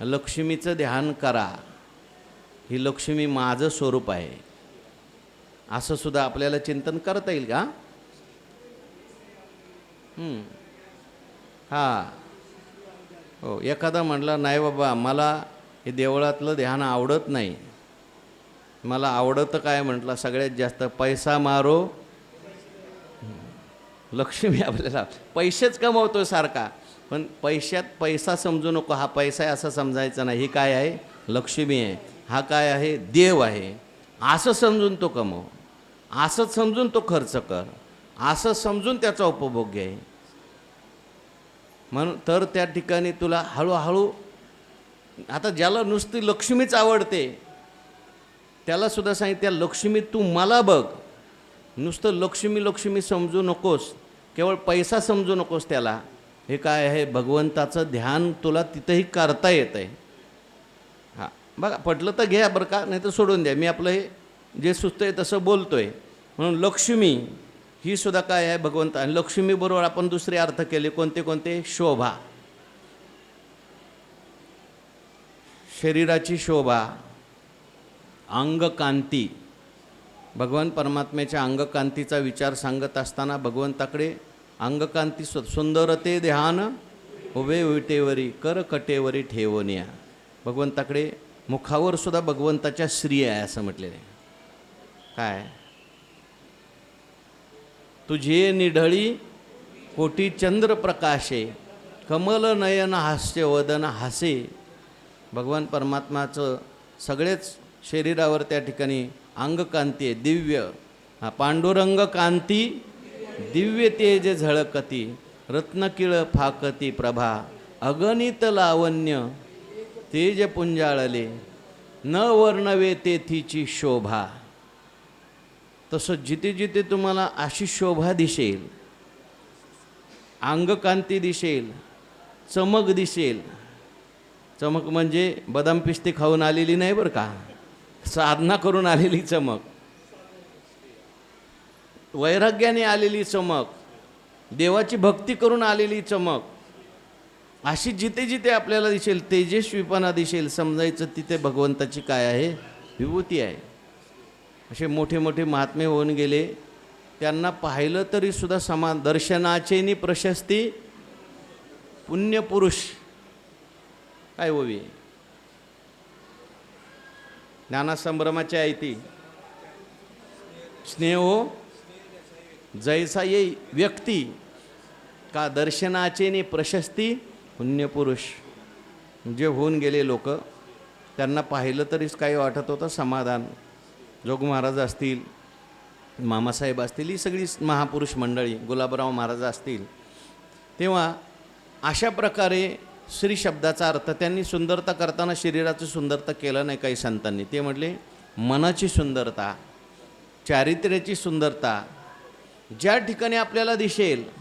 लक्ष्मीचं ध्यान करा. ही लक्ष्मी माझं स्वरूप आहे. असं सुद्धा आपल्याला चिंतन करता येईल का? हां हा. हो एखादा म्हटलं नाही बाबा मला हे देवळातलं ध्यान आवडत नाही. मला आवडतं काय? म्हटलं सगळ्यात जास्त पैसा मारो. लक्ष्मी आपल्याला पैसेच कमवतो सारखा. पण पैशात पैसा समजू नको हा पैसा आहे असं समजायचं नाही. ही काय आहे? लक्ष्मी आहे. हा काय आहे? देव आहे. असं समजून तो कमव. असंच समजून तो खर्च कर. असं समजून त्याचा उपभोग घे. म्हणून तर त्या ठिकाणी तुला हळूहळू आता ज्याला नुसती लक्ष्मीच आवडते त्याला सुद्धा सांगितलं त्या लक्ष्मी तू मला बघ. नुसतं लक्ष्मी लक्ष्मी समजू नकोस. केवळ पैसा समजू नकोस त्याला. हे काय आहे? भगवंताचं ध्यान तुला तिथंही करता येत आहे हां. बघा पटलं तर घ्या बरं का नाही तर सोडून द्या. मी आपलं हे जे सुचतं आहे तसं बोलतो आहे म्हणून लक्ष्मी ही सुद्धा काय आहे भगवंत? आणि लक्ष्मीबरोबर आपण दुसरे अर्थ केले. कोणते कोणते? शोभा. शरीराची शोभा अंगकांती. भगवान परमात्म्याच्या अंगकांतीचा विचार सांगत असताना भगवंताकडे अंगकांती सु सुंदरते ध्यान उभे विटेवरी कर कटेवरी ठेवण्या. भगवंताकडे मुखावर सुद्धा भगवंताच्या श्री आहे असं म्हटलेलं आहे. काय? तुझे निढळी कोटी चंद्र प्रकाशे कमल नयन हास्य वदन हासे. भगवान परमात्माचं सगळेच शरीरावर त्या ठिकाणी अंगकांती आहे दिव्य. हा पांडुरंग कांती दिव्य तेज झळकती रत्नकिळ फाकती प्रभा अगणित लावण्य तेज पुंजाळले न वर्णवे तेथीची शोभा. तसं जिथे जिथे तुम्हाला अशी शोभा दिसेल अंगकांती दिसेल चमक दिसेल चमक म्हणजे बदाम पिस्ते खाऊन आलेली नाही बरं का? साधना करून आलेली चमक. वैराग्याने आलेली चमक देवाची भक्ती करून आलेली चमक अशी जिथे जिथे आपल्याला दिसेल तेजस्वीपणा दिसेल समजायचं तिथे भगवंताची काय आहे? विभूती आहे. असे मोठे मोठे महात्मे होऊन गेले. त्यांना पाहिलं तरी सुद्धा दर्शनाचे दर्शनाचेनी प्रशस्ती पुण्यपुरुष काय होवी? ज्ञानासंभ्रमाची आहे ती. स्नेहो हो, जैसा ये व्यक्ती का दर्शनाचे ने प्रशस्ती पुण्यपुरुष जे होऊन गेले लोक त्यांना पाहिलं तरीच काही वाटत होतं समाधान. जोग महाराज असतील मामासाहेब असतील ही सगळी महापुरुष मंडळी गुलाबराव महाराज असतील. तेव्हा अशा प्रकारे श्री शब्दाचा अर्थ त्यांनी सुंदरता करताना शरीराची सुंदरता केलं नाही काही संतांनी. ते म्हटले मनाची सुंदरता चारित्र्याची सुंदरता ज्या ठिकाणी आपल्याला दिसेल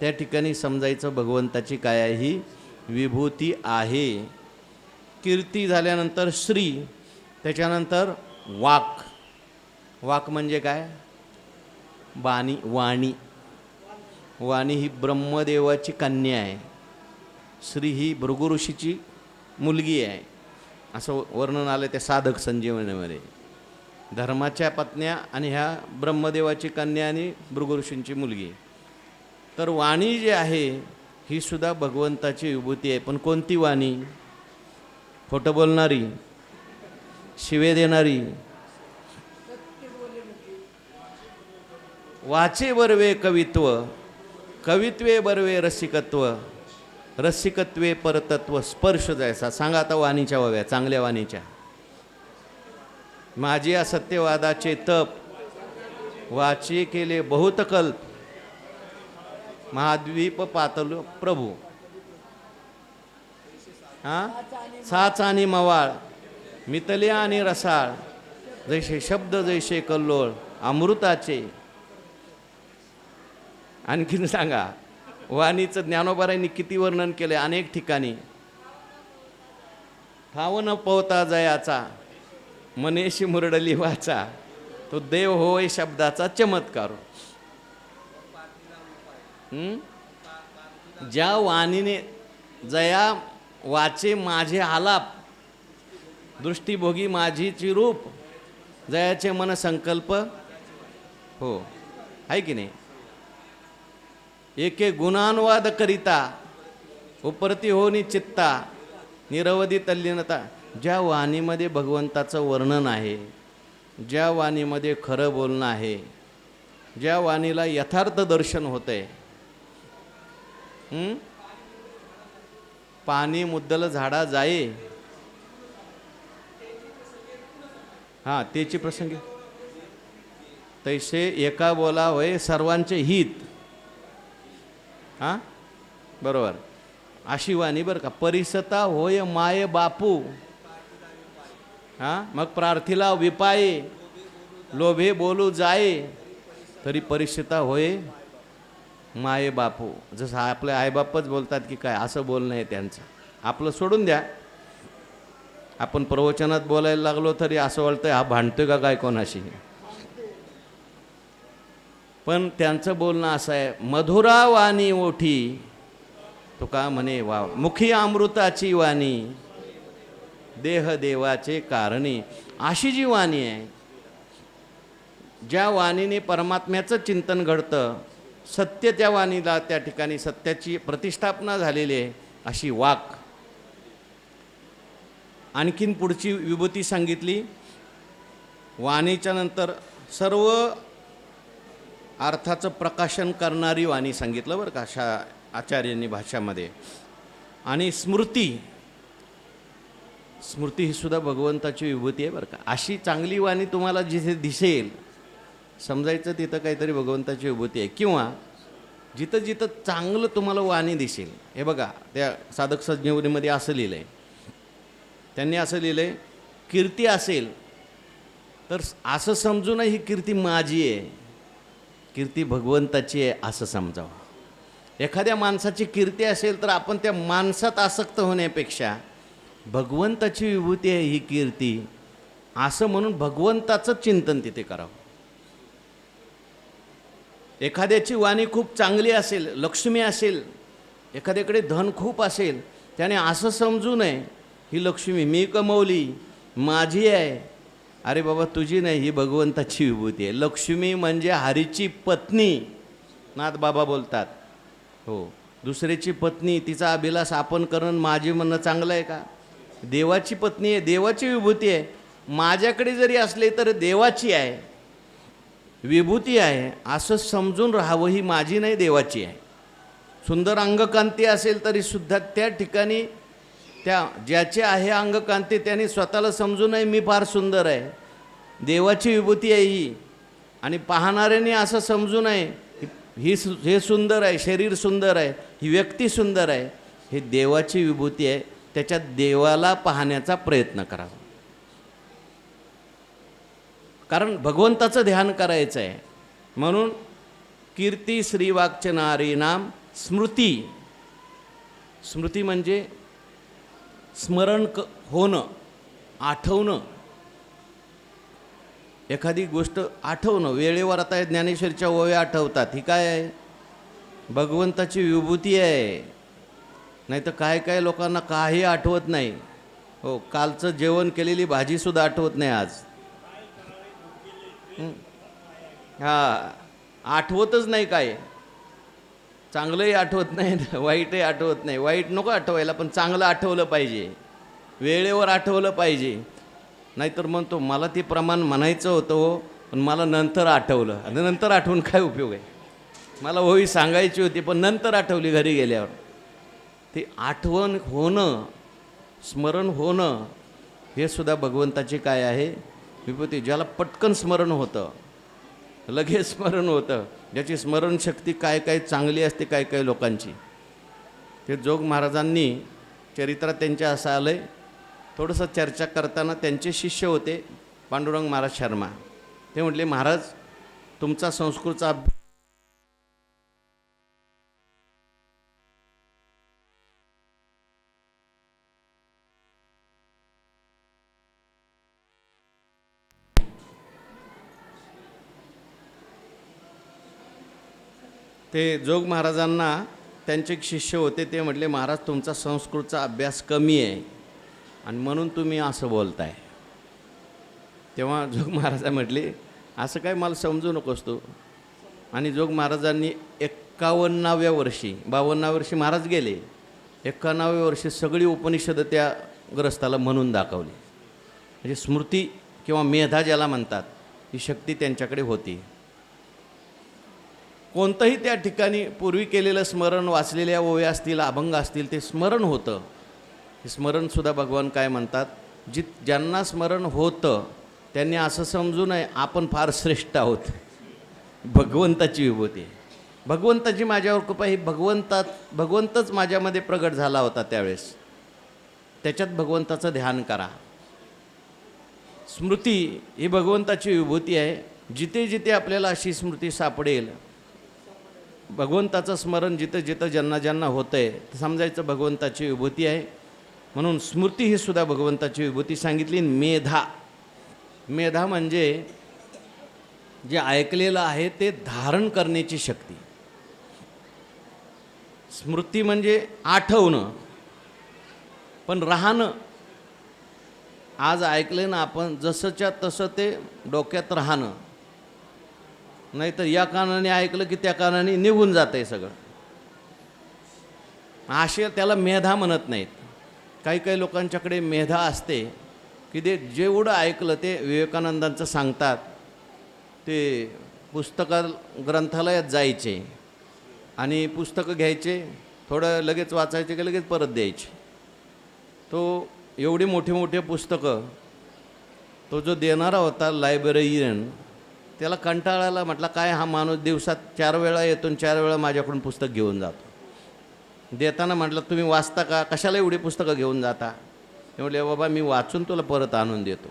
त्या ठिकाणी समजायचं भगवंताची काय आहे? ही विभूती आहे. कीर्ती झाल्यानंतर श्री त्याच्यानंतर वाक. वाक म्हणजे काय? बाणी वाणी. वाणी ही ब्रह्मदेवाची कन्या आहे. श्री ही भृगुऋषीची मुलगी आहे. असं वर्णन आलं त्या साधक संजीवनीमध्ये. धर्माच्या पत्न्या आणि ह्या ब्रह्मदेवाची कन्या आणि भृगु ऋषींची मुलगी. तर वाणी जी आहे ही सुद्धा भगवंताची विभूती आहे. पण कोणती वाणी? खोटं बोलणारी? शिवे देणारी? वाचे बरवे कवित्व कवित्वे बरवे रसिकत्व रसिकत्वे परतत्व स्पर्श जायचा. सांगा आता वाणीच्या वव्या चांगल्या वाणीच्या. माझी या सत्यवादाचे तप वाचे केले बहुत कल्प. महाद्वीप पातल प्रभू. हा? साच आणि मवाळ मितले आणि रसाळ जैसे शब्द जैसे कल्लोळ अमृताचे. आणखीन सांगा वाणीचं ज्ञानोबारांनी किती वर्णन केले अनेक ठिकाणी. ठाव न पोहता जयाचा. मनेशी मुरडली वाचा तो देव होय शब्दाचा चमत्कार. ज्या वाणीने जया वाचे माझे आलाप दृष्टीभोगी माझीची रूप जयाचे मन संकल्प हो आहे की नाही? एके गुणानुवाद करिता उपरती होनी चित्ता निरवधी तल्लीनता. ज्या वाणीमध्ये भगवंताचं वर्णन आहे ज्या वाणीमध्ये खरं बोलणं आहे ज्या वाणीला यथार्थ दर्शन होतंय आहे पाणी मुद्दल झाडा जाई हां त्याची प्रसंगी. तैसे एका बोला होय सर्वांचे हित. हां? बरोबर. अशी वाणी बरं का परिसता होय माय बापू. हां? मग प्रार्थीला विपाये लोभे बोलू जाये तरी परिस्थिता होय माये बापू. जसं आपले आईबापच बोलतात की काय असं बोलणं आहे त्यांचं. आपलं सोडून द्या. आपण प्रवचनात बोलायला लागलो तरी असं वाटतं हा भांडतोय का काय कोणाशी? पण त्यांचं बोलणं असं आहे मधुरा वाणी ओठी तुका म्हणे वा मुखी अमृताची वाणी. देह देवाचे कारणी. अशी जी वाणी आहे ज्या वाणीने परमात्म्याचं चिंतन घडतं सत्य त्या वाणीला त्या ठिकाणी सत्याची प्रतिष्ठापना झालेली आहे अशी वाक. आणखीन पुढची विभूती सांगितली वाणीच्या नंतर सर्व अर्थाचं प्रकाशन करणारी वाणी सांगितलं बरं का अशा आचार्यांनी भाषामध्ये. आणि स्मृती स्मृती ही सुद्धा भगवंताची विभूती आहे बरं का. अशी चांगली वाणी तुम्हाला जिथे दिसेल समजायचं तिथं काहीतरी भगवंताची विभूती आहे. किंवा जिथं जिथं चांगलं तुम्हाला वाणी दिसेल हे बघा त्या साधक संजीवनीमध्ये असं लिहिलं आहे त्यांनी असं लिहिलं आहे कीर्ती असेल तर असं समजू नये ही कीर्ती माझी आहे. कीर्ती भगवंताची आहे असं समजावं. एखाद्या माणसाची कीर्ती असेल तर आपण त्या माणसात आसक्त होण्यापेक्षा भगवंताची विभूती आहे ही कीर्ती. असं म्हणून भगवंताचं चिंतन तिथे करावं. एखाद्याची वाणी खूप चांगली असेल लक्ष्मी असेल एखाद्याकडे धन खूप असेल त्याने असं समजू नये ही लक्ष्मी मी कमवली माझी आहे. अरे बाबा तुझी नाही ही भगवंताची विभूती आहे. लक्ष्मी म्हणजे हरीची पत्नी. नाथ बाबा बोलतात. हो दुसऱ्याची पत्नी तिचा अभिलाष आपण करणं माझी म्हणणं चांगलं आहे का? देवाची पत्नी आहे देवाची विभूती आहे. माझ्याकडे जरी असले तर देवाची आहे. विभूती आहे. असं समजून राहावं ही माझी नाही देवाची आहे. सुंदर अंगकांती असेल तरी सुद्धा त्या ठिकाणी त्या ज्याचे आहे अंगकांती त्याने स्वतःला समजू नये मी फार सुंदर आहे. देवाची विभूती आहे ही. आणि पाहणाऱ्याने असं समजू नये ही हे सुंदर आहे शरीर सुंदर आहे ही व्यक्ती सुंदर आहे ही देवाची विभूती आहे. त्याच्यात देवाला पाहण्याचा प्रयत्न करावा. कारण भगवंताचं ध्यान करायचं आहे. म्हणून कीर्ती श्रीवाक्चनारी नाम स्मृती. स्मृती म्हणजे स्मरण क होणं आठवणं. एखादी गोष्ट आठवणं वेळेवर आता ज्ञानेश्वरच्या ओव्या आठवतात. ही काय आहे? भगवंताची विभूती आहे. नाही तर काय काय लोकांना काही आठवत नाही. हो कालचं जेवण केलेली भाजीसुद्धा आठवत नाही आज. हां. आठवतच नाही काय. चांगलंही आठवत नाही वाईटही आठवत नाही. वाईट नको आठवायला पण चांगलं आठवलं पाहिजे. वेळेवर आठवलं पाहिजे. नाहीतर म्हणतो मला ते प्रमाण म्हणायचं होतं हो पण मला नंतर आठवलं. आणि नंतर आठवून काय उपयोग आहे? मला होई सांगायची होती पण नंतर आठवली घरी गेल्यावर. ते आठवण होणं स्मरण होणं हे सुद्धा भगवंताचे काय आहे? विभूती ज्याला पटकन स्मरण होतं लगेच स्मरण होतं ज्याची स्मरणशक्ती काय काय चांगली असते काय काय लोकांची. ते जोग महाराजांनी चरित्रात त्यांच्या असं आलं आहे थोडंसं चर्चा करताना त्यांचे शिष्य होते पांडुरंग महाराज शर्मा. ते म्हटले महाराज तुमचा संस्कृतचा ते जोग महाराजांना त्यांचे एक शिष्य होते ते म्हटले महाराज तुमचा संस्कृतचा अभ्यास कमी आहे आणि म्हणून तुम्ही असं बोलताय. तेव्हा जोग महाराजा म्हटले असं काय मला समजू नकोस तू. आणि जोग महाराजांनी एक्कावन्नाव्या वर्षी बावन्नाव्या वर्षी महाराज गेले एक्कावन्नाव्या वर्षी सगळी उपनिषदं त्या ग्रस्ताला म्हणून दाखवली. म्हणजे स्मृती किंवा मेधा ज्याला म्हणतात ही शक्ती त्यांच्याकडे होती. कोणतंही त्या ठिकाणी पूर्वी केलेलं स्मरण वाचलेल्या ओव्या असतील अभंग असतील ते स्मरण होतं. हे स्मरणसुद्धा भगवान काय म्हणतात? जी ज्यांना स्मरण होतं त्यांनी असं समजू नये आपण फार श्रेष्ठ आहोत. भगवंताची विभूती. भगवंताची माझ्यावर कृपा ही भगवंतात भगवंतच माझ्यामध्ये प्रगट झाला होता त्यावेळेस. त्याच्यात भगवंताचं ध्यान करा. स्मृती ही भगवंताची विभूती आहे. जिथे जिथे आपल्याला अशी स्मृती सापडेल भगवंताचं स्मरण जिथं जिथं ज्यांना ज्यांना होतं आहे समजायचं भगवंताची विभूती आहे. म्हणून स्मृती ही सुद्धा भगवंताची विभूती सांगितली. मेधा. मेधा म्हणजे जे ऐकलेलं आहे ते धारण करण्याची शक्ती. स्मृती म्हणजे आठवणं. पण राहणं. आज ऐकले ना आपण जसंच्या तसं ते डोक्यात राहणं. नाहीतर या कानाने ऐकलं की त्या कानाने निघून जातं आहे सगळं. असे त्याला मेधा म्हणत नाहीत. काही काही लोकांच्याकडे मेधा असते की ते जेवढं ऐकलं ते विवेकानंदांचं सांगतात. ते पुस्तका ग्रंथालयात जायचे आणि पुस्तकं घ्यायचे थोडं लगेच वाचायचे की लगेच परत द्यायचे. तो एवढी मोठी मोठी पुस्तकं तो जो देणारा होता लायब्ररीयन त्याला कंटाळायला म्हटलं काय हा माणूस दिवसात चार वेळा येतो चार वेळा माझ्याकडून पुस्तक घेऊन जातो. देताना म्हटलं तुम्ही वाचता का? कशाला एवढी पुस्तकं घेऊन जाता? ते म्हटले बाबा मी वाचून तुला परत आणून देतो.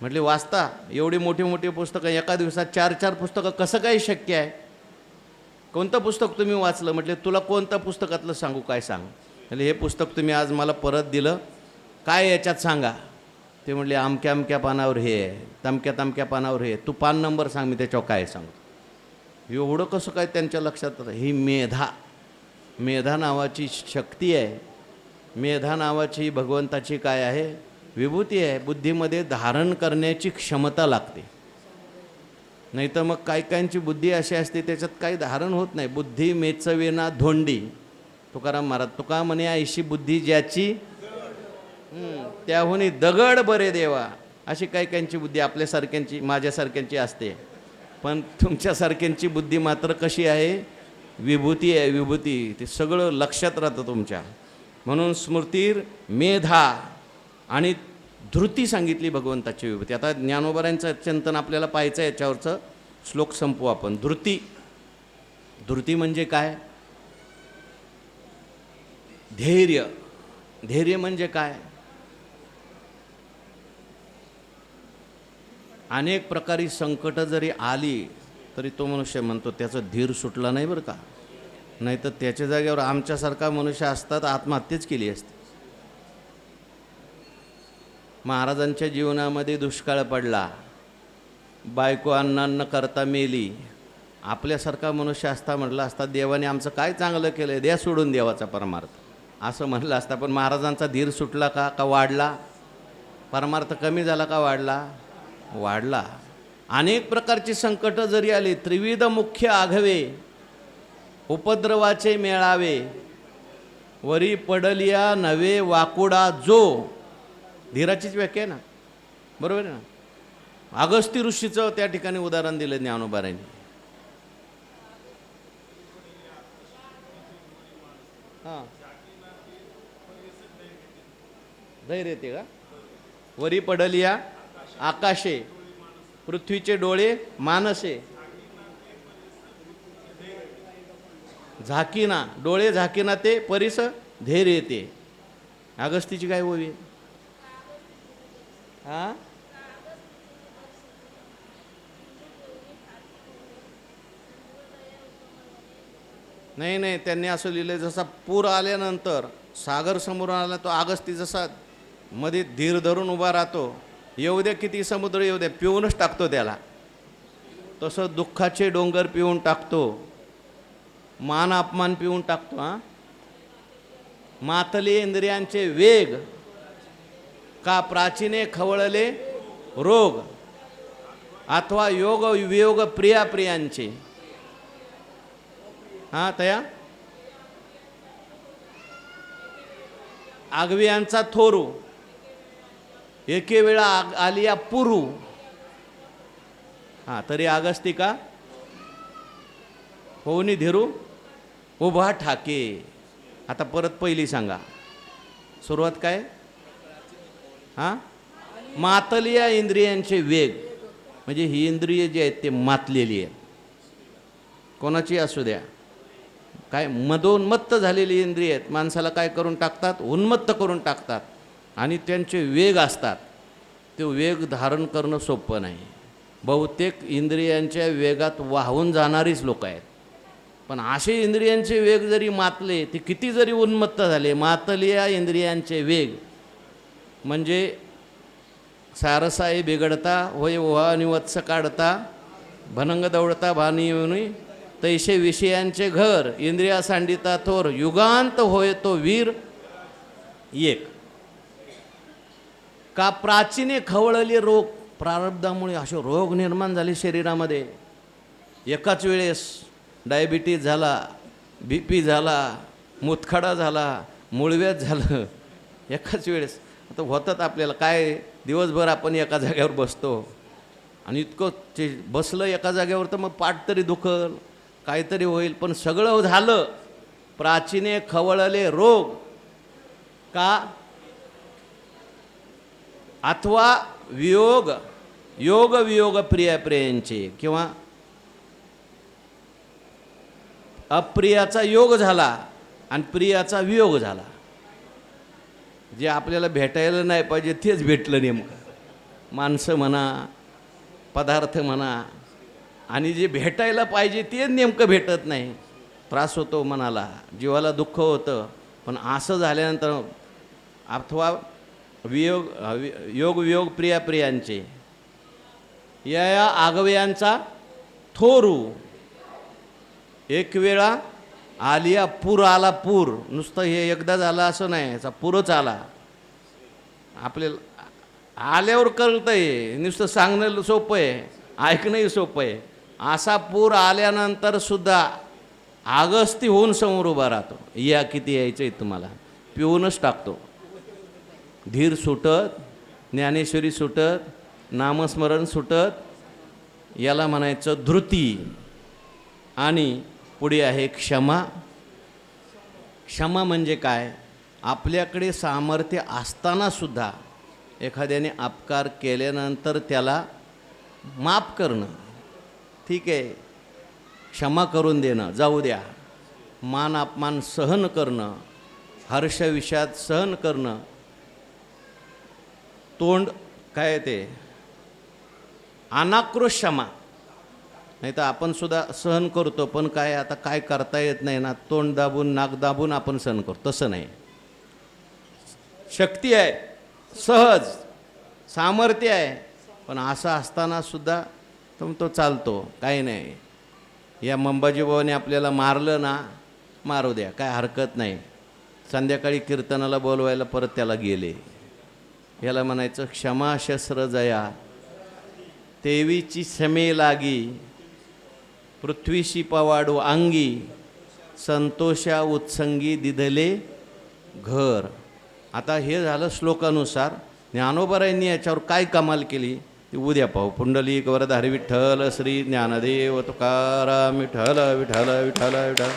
म्हटले वाचता? एवढी मोठी मोठी पुस्तकं एका दिवसात चार चार पुस्तकं कसं काय शक्य आहे? कोणतं पुस्तक तुम्ही वाचलं? म्हटले तुला कोणतं पुस्तकातलं सांगू काय सांग? म्हणजे हे पुस्तक तुम्ही आज मला परत दिलं. काय याच्यात सांगा? ते म्हणले अमक्या अमक्या पानावर हे आहे तमक्या तमक्या पानावर हे आहे. तू पान नंबर सांग मी त्याच्यावर काय सांगतो. एवढं कसं काय त्यांच्या लक्षात ही मेधा. मेधा नावाची शक्ती आहे. मेधा नावाची भगवंताची काय आहे? विभूती आहे. बुद्धीमध्ये धारण करण्याची क्षमता लागते. नाहीतर मग काही काहींची बुद्धी अशी असते त्याच्यात काही धारण होत नाही. बुद्धी मेचवेना धोंडी. तुकाराम महाराज तुका म्हणे ऐशी बुद्धी ज्याची त्याहूनही दगड बरे देवा. अशी काही काहींची बुद्धी आपल्यासारख्यांची माझ्यासारख्यांची असते. पण तुमच्यासारख्यांची बुद्धी मात्र कशी आहे? विभूती आहे विभूती. ते सगळं लक्षात राहतं तुमच्या. म्हणून स्मृतीर मेधा आणि धृती सांगितली भगवंताची विभूती. आता ज्ञानोबरांचं चिंतन आपल्याला पाहायचं आहे याच्यावरचं. श्लोक संपू आपण. धृती. धृती म्हणजे काय? धैर्य. धैर्य म्हणजे काय? अनेक प्रकारे संकटं जरी आली तरी तो मनुष्य म्हणतो त्याचा धीर सुटला नाही बरं का? नाही तर त्याच्या जागेवर आमच्यासारखा मनुष्य असतात आत्महत्येच केली असते. महाराजांच्या जीवनामध्ये दुष्काळ पडला. बायको अन्नान्न करता मेली. आपल्यासारखा मनुष्य असता म्हटलं असता देवाने आमचं काय चांगलं केलं द्या सोडून देवाचा परमार्थ. असं म्हटलं असता पण महाराजांचा धीर सुटला का? का वाढला? परमार्थ कमी झाला का वाढला? वाढला. अनेक प्रकारची संकटं जरी आली त्रिविध मुख्य आघवे उपद्रवाचे मेळावे वरी पडलिया नवे वाकुडा जो धीराचीच व्याख्या आहे ना? बरोबर आहे ना? अगस्ती ऋषीचं त्या ठिकाणी उदाहरण दिलं ज्ञानोबारांनी हां. धैर्य येते का? वरी पडलिया आकाशे पृथ्वीचे डोळे मानसे. झाकीना डोळे झाकीना ते परिस धैर्य येते. अगस्तीची काय ओवी? हा? नाही नाही त्यांनी असं लिहिलं जसा पूर आल्यानंतर सागर समोर आला तो आगस्ती जसा मध्ये धीर धरून उभा राहतो येऊ दे किती समुद्र येऊ दे. पिऊनच टाकतो त्याला. तसं दुःखाचे डोंगर पिऊन टाकतो. मान अपमान पिऊन टाकतो हां. मातली इंद्रियांचे वेग का प्राचीने खवळले रोग अथवा योग वियोग प्रिया प्रियांचे हां तया? आगवियांचा थोरू एके वेळा आग आलिया पुरू. हा तरी आगस्ती का होनी धीरू? उभा ठाके. आता परत पहिली सांगा. सुरुवात काय? हां? मातलिया इंद्रियांचे वेग. म्हणजे ही इंद्रिय जी आहेत ते मातलेली आहेत. कोणाची असू द्या. काय मदोन्मत्त झालेली इंद्रिय आहेत. माणसाला काय करून टाकतात? उन्मत्त करून टाकतात. आणि त्यांचे वेग असतात. ते वेग धारण करणं सोपं नाही. बहुतेक इंद्रियांच्या वेगात वाहून जाणारीच लोक आहेत. पण असे इंद्रियांचे वेग जरी मातले ते किती जरी उन्मत्त झाले मातलिया इंद्रियांचे वेग. म्हणजे सारसाई बिघडता होय वहानिवत्स काढता भनंग दौडता भानी तैसे विषयांचे घर इंद्रिया सांडिता थोर युगांत होय तो वीर एक. का प्राचीने खवळले रोग? प्रारब्धामुळे असे रोग निर्माण झाले शरीरामध्ये. एकाच वेळेस डायबिटीज झाला बी पी झाला मुतखडा झाला मुळव्यात झालं. एकाच वेळेस. आता होतात आपल्याला काय दिवसभर आपण एका जागेवर बसतो? आणि इतकं ते बसलं एका जागेवर तर मग पाठ तरी दुखल काहीतरी होईल. पण सगळं झालं. प्राचीने खवळले रोग. का? अथवा वियोग योग वियोग प्रिया प्रियांचे किंवा अप्रियाचा योग झाला आणि प्रियाचा वियोग झाला. जे आपल्याला भेटायला नाही पाहिजे तेच भेटलं नेमकं. माणसं म्हणा पदार्थ म्हणा आणि जे भेटायला पाहिजे ते नेमकं भेटत नाही. त्रास होतो मनाला जीवाला दुःख होतं पण असं झाल्यानंतर अथवा वियोग योग वियोग प्रिया प्रियांचे. या या आगव्यांचा थोरू. एक वेळा आलिया पूर आला पूर. नुसतं हे एकदा झालं असं नाही याचा पूरच आला. आपल्याला आल्यावर कळतंय नुसतं सांगणं सोपं आहे ऐकणंही सोपं आहे. असा पूर आल्यानंतर सुद्धा आगस्ती होऊन समोर उभा राहतो. या किती यायचं आहे तुम्हाला? पिऊनच टाकतो. धीर सुटत ज्ञानेश्वरी सुटत नामस्मरण सुटत याला म्हणायचं धृती. आणि पुढे आहे क्षमा. क्षमा म्हणजे काय? आपल्याकडे सामर्थ्य असतानासुद्धा एखाद्याने अपकार केल्यानंतर त्याला माफ करणं. ठीक आहे. क्षमा करून देणं. जाऊ द्या. मान अपमान सहन करणं. हर्षविषाद सहन करणं. तोंड काय ते? अनाक्रोश क्षमा नाही तर आपण सुद्धा सहन करतो पण काय आता काय करता येत नाही ना तोंड दाबून नाक दाबून आपण सहन करतो. तसं नाही. शक्ती आहे. सहज. सामर्थ्य आहे. पण असं असताना सुद्धा तो तो चालतो. काही नाही. या मंबाजीबाबाने आपल्याला मारलं ना मारू द्या. काय हरकत नाही. संध्याकाळी कीर्तनाला बोलवायला परत त्याला गेले. याला म्हणायचं क्षमाशस्त्र जया. तेवीची समे लागी पृथ्वीशी पवाडू अंगी संतोषा उत्संगी दिधले घर. आता हे झालं श्लोकानुसार. ज्ञानोबरायांनी याच्यावर काय कमाल केली? ती उद्या पाहू. पुंडलिक वरधारी विठ्ठल श्री ज्ञानदेव तुकाराम विठ्ठल विठ्ठल विठ्ठल विठ्ठल.